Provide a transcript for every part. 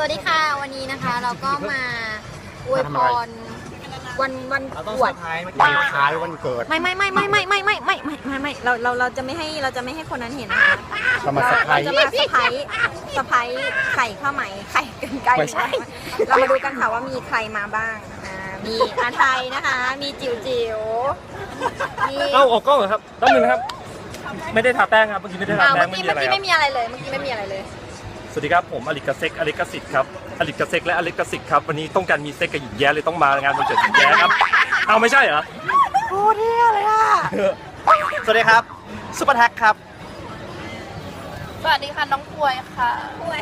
วัสดีค่ะ วันนี้นะคะเราก็มาอวยพรวันวันเราต้องบเซวอชร์ไพรส์เมื่อวันกี้คล้ายวันเกิดไม่ไม่ไม่ไม่ไม่ไม่ไม่ไม่ไม่ไม่ไม่ไม่ไม่เราเราเราจะไม่ให้เราจะไม่ให้คนนั้นเห็นนะคะก็มาสะพาเรายจะมาสะพายสะพายไข่ข้าวไหมไข่กันไก่ไม่ใช่ เรามาดูกันค่ะว่ามีใครมาบ้างอ่ามีอาไทยนะคะ มีจิ๋วจิ๋วมีเอ้าออกกล้องเหรอครับแป๊บนึงนะครับ ไม่ได้ทาแป้งครับเมื่อกี้ไม่ได้ทาอ้าวแป้เมื่งอไม่กี้มีเมื่อะอไรกี้ครับไม่มีอะไรเลยเมื่อกี้ไม่มีอะไรเลย สวัสดีครับ ผมอลิกาเซ็กอลิกาสิทธิ์ครับอลิกาเซ็กและอลิกาสิทธิ์ครับ วันนี้ต้องการมีเซ็กกับหญิงแย้เลยต้องมางานวันเกิดหญิงแย้ครับ เอาไม่ใช่เหรอ โอ้เท่เลยอะ สวัสดีครับซุปเปอร์แท็กครับ สวัสดีค่ะน้องพวยค่ะพวย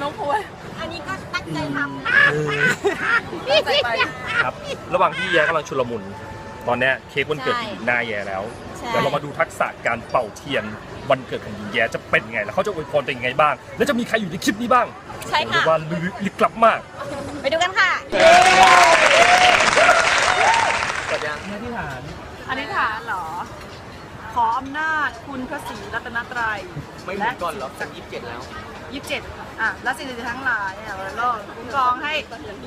น้องพวย อันนี้ก็ตั้งใจทำใส่ไป ครับ ระหว่างที่แย้กำลังชุลมุน ตอนเนี้ยเค้กวันเกิดหญิงหน้าแย้แล้ว ใช่ เดี๋ยวเรามาดูทักษะการเป่าเทียน วันเกิดของหญิงแย้จะเป็นไง แล้วเขาจะอวยพรเป็นยังไงบ้าง แล้วจะมีใครอยู่ในคลิปนี้บ้างใช่เรียค่ะกว่าลึกลับมาก ไปดูกันค่ะกดยังอธิษฐานอธิษฐานเหรอ ขออำนาจคุณพระศรีรัตนตรัยไม่ถึงก่อนหรอกสักยี่สิบเจ็ดแล้ว ยี่สิบเจ็ดอะและสิ่งศักดิ์สิทธิ์ทั้งหลายเนี่ยเราคุ้มครองให้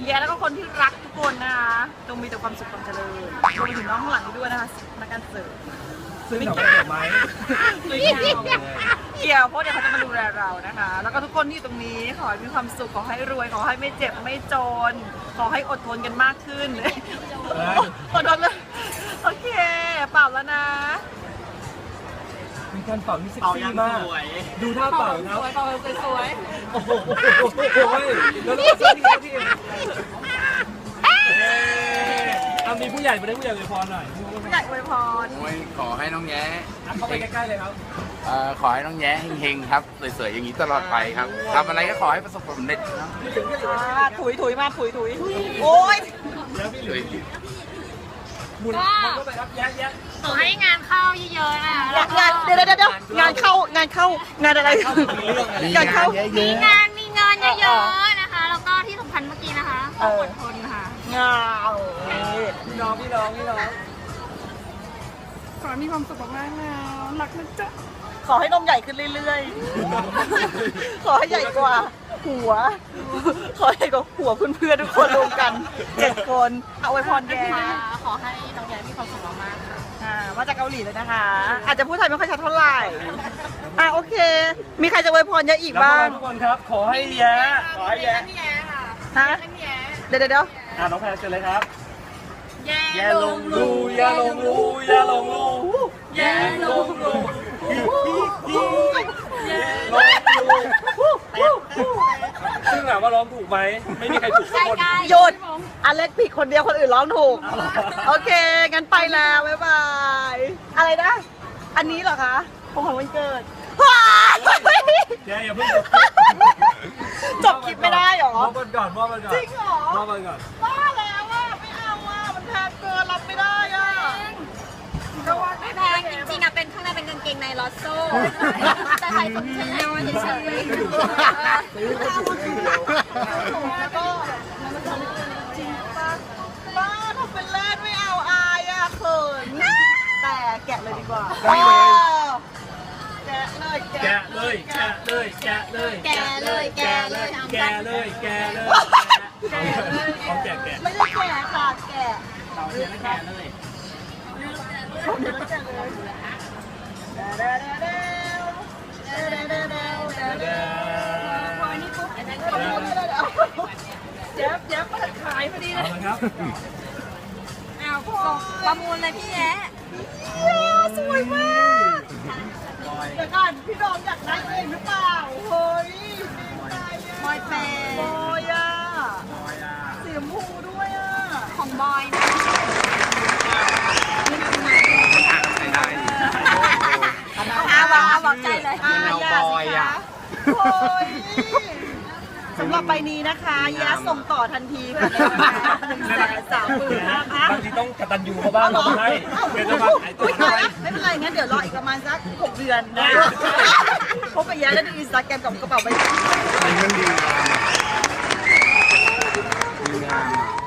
แย่แล้วก็คนที่รักทุกคนนะคะจงมีแต่ความสุขความเจริญรวมไปถึงน้องข้างหลังนี้ด้วยนะคะนักการเสิร์ฟ ซึ่งเราเกี่ยวไหมไม่เกี่ยวเกี่ยวเพราะเดี๋ยวเขาจะมาดูแลเรานะคะ แล้วก็ทุกคนที่อยู่ตรงนี้ขอให้มีความสุขขอให้รวยขอให้ไม่เจ็บไม่จน ขอให้อดทนกันมากขึ้นอดทนเลยโอเคเปล่าแล้วนะมีการเป่าที่เซ็กเป่าซี่ยังมากสวยดูท่าเป่านะสวยเปล่าสวยโอ้โหแล้วก็เจ้าที่เจ้าที่เอามีผู้ ใหญ่มาได้ผู้ใหญ่อวยพรหน่อยๆอยากอวยพรโอ้ยขอให้น้องแย้อะเข้าไปใกล้ๆเลยครับ เอ่อขอให้น้องแย้เฮงๆครับสวยๆอย่างนี้ตลอดไปครับทำอะไรก็ขอให้ประสบความสำเร็จครับอ่าถุยถุยมาถุยถุยโอ้ยสวยหมุนหมุนเข้าไปครับแยะแยะขอให้งานเข้าเยอะๆนะงานเดี๋ยวเดี๋ยวเดี๋ยวงานเข้างานเข้างานอะไรงานเข้ามีงานมีเงินเยอะๆนะคะ แล้วก็ที่สำคัญเมื่อกี้นะคะต้องอดทนค่ะงาน พี่น้องพี่น้องพี่น้อง ขอให้มีความสุขมากๆนะรักนะจ๊ะขอให้นมใหญ่ขึ้นเรื่อยๆ ขอให้ใหญ่กว่า หัว ขอให้ใหญ่กว่าหัวเพื่อนๆทุกคนรวมกันเจ็ดคน เอาไว้พรแกขอให้น้องแย้มีความสุขมากๆค่ะอ่ามาจากเกาหลีเลยนะคะ อาจจะพูดไทยไม่ค่อยชัดเท่าไหร่ อะโอเค มีใครจะไว้พรเยอะอีกรับบ้างทุกคนครับ ขอให้แยะขอให้แย้ฮะเดี๋ยวเดี๋ยวเดี๋ยวอะน้องแพรเชิญเลยครับ แย่ลงรูแย่ลงรูแย่ลงรูแย่ลงรูลงรูซึ่งถามว่าร้องถูกไหม ไม่มีใครถูกสักคนหยุดอเล็กผิดคนเดียวคนอื่นร้องถูก โอเค งั้นไปแล้ว บ๊ายบาย อะไรนะ อันนี้เหรอคะของขวัญวันเกิดว้ายแย่อย่าเพิ่งจบคลิปไม่ได้หรอมอบมันก่อนมอบมันก่อนจริงเหรอมอบมันก่อน บ้าแล้วอะ ไม่เอาอะ มันแพงเกินรับไม่ได้อะ ไม่แพงจริงๆอะเป็นข้างใน เป็นกางเกงในลอสโซ่ แต่ใครสนใจเอามาเฉยแล้วก็จริงปะบ้าทำเป็นเล่นไม่เอาอายอะเขินแต่แกะเลยดีกว่าแกะเลย แกะเลย แกะเลย แกะเลยๆแกเลยแกเลยแกะเลย แกะเลยเอาแกะแกะไม่ได้แกะค่ะแกะเราเรียนแกะเลยเดี๋ยวแกะเลย จัปบจารบปิดขายพอดีเลยครับอ้าวพอประมูลเลยพี่แย้สวยมากแต่ก่อนพี่โอมอยากได้เองหรือเปล่า โอ้ยสำหรับใบนี้นะคะแย้ส่งต่อทันทีค่ะในราคาหนึ่งแสนสามหมื่นนะคะบางทีต้องกตัญญูเขาบ้างเราไม่ให้เดี๋ยวจะมาขายตัวไม่เป็นไรไม่เป็นไรงั้นเดี๋ยวรออีกประมาณสักหกเดือนนะพบกับแย้แล้วในอินสตาแกรมกับกระเป๋าใบนี้มันดีงามดีงาม